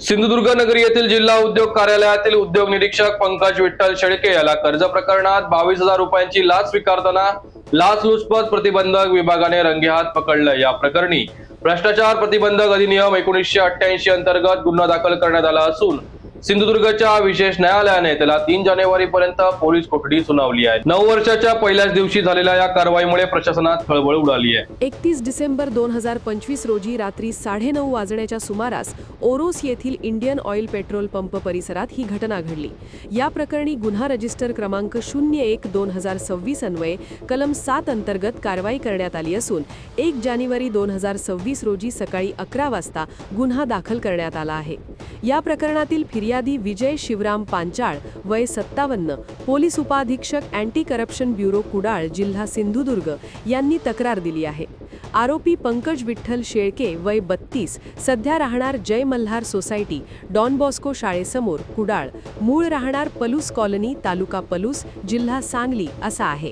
सिंधुदुर्ग नगरी येथील जिल्हा उद्योग कार्यालयातील उद्योग निरीक्षक पंकज विठ्ठल शेळके याला कर्ज प्रकरणात बावीस हजार रुपयांची लाच स्वीकारताना लाचलुचपत प्रतिबंधक विभागाने रंगेहात पकडलं या प्रकरणी. भ्रष्टाचार प्रतिबंधक अधिनियम एकोणीसशे अठ्ठ्याऐंशी अंतर्गत गुन्हा दाखल करण्यात आला असून सिंधुदुर्गच्या विशेष न्यायालयाने त्याला तीन जानेवारी पर्यंत पोलीस कोठडी सुनावली आहे. नऊ वर्षाच्या पहिल्याच दिवशी झालेल्या या कारवाईमुळे प्रशासनात खळबळ उडाली आहे. एकतीस डिसेंबर दोन हजार पंचवीस रोजी रात्री साडेनऊ वाजण्याच्या सुमारास ओरोस येथील इंडियन ऑइल पेट्रोल पंप परिसरात ही घटना घडली. या प्रकरणी गुन्हा रजिस्टर क्रमांक शून्य एक दोन हजार सव्वीस अन्वये कलम सात अंतर्गत कारवाई करण्यात आली असून एक जानेवारी दोन हजार सव्वीस रोजी सकाळी अकरा वाजता गुन्हा दाखल करण्यात आला आहे. या प्रकरणातील फिर्यादी विजय शिवराम पांचाळ वय सत्तावन्न पोलीस उपाधीक्षक अँटी करप्शन ब्युरो कुडाळ जिल्हा सिंधुदुर्ग यांनी तक्रार दिली आहे. आरोपी पंकज विठ्ठल शेळके वय बत्तीस सध्या राहणार जय मल्हार सोसायटी डॉन बॉस्को शाळेसमोर कुडाळ. मूळ राहणार पलूस कॉलनी तालुका पलूस जिल्हा सांगली असा आहे.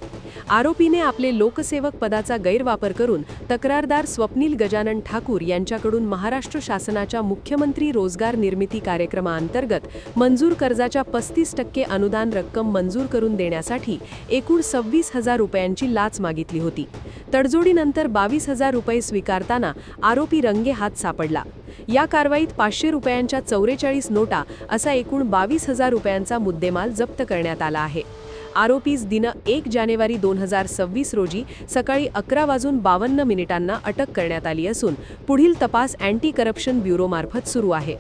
आरोपीने आपले लोकसेवक पदाचा गैरवापर करून तक्रारदार स्वप्नील गजानन ठाकूर यांच्याकडून महाराष्ट्र शासनाच्या मुख्यमंत्री रोजगार निर्मिती कार्यक्रमाअंतर्गत मंजूर कर्जाच्या पस्तीस टक्के अनुदान रक्कम मंजूर करून देण्यासाठी एकूण सव्वीस हजार रुपयांची लाच मागितली होती. तडजोडीनंतर बावीस हजार रुपये स्वीकारताना आरोपी रंगे हात सापडला. या कारवाईत पाचशे रुपयांच्या चौवेचाळीस नोटा असा एकूण बावीस हजार रुपयांचा मुद्देमाल जप्त करण्यात आला आहे. आरोपीस दिनं एक जानेवारी दोन हजार सव्वीस रोजी सकाळी अकरा वाजून बावन्न मिनिटांना अटक करण्यात आली असून पुढील तपास अँटी करप्शन ब्युरोमार्फत सुरू आहे.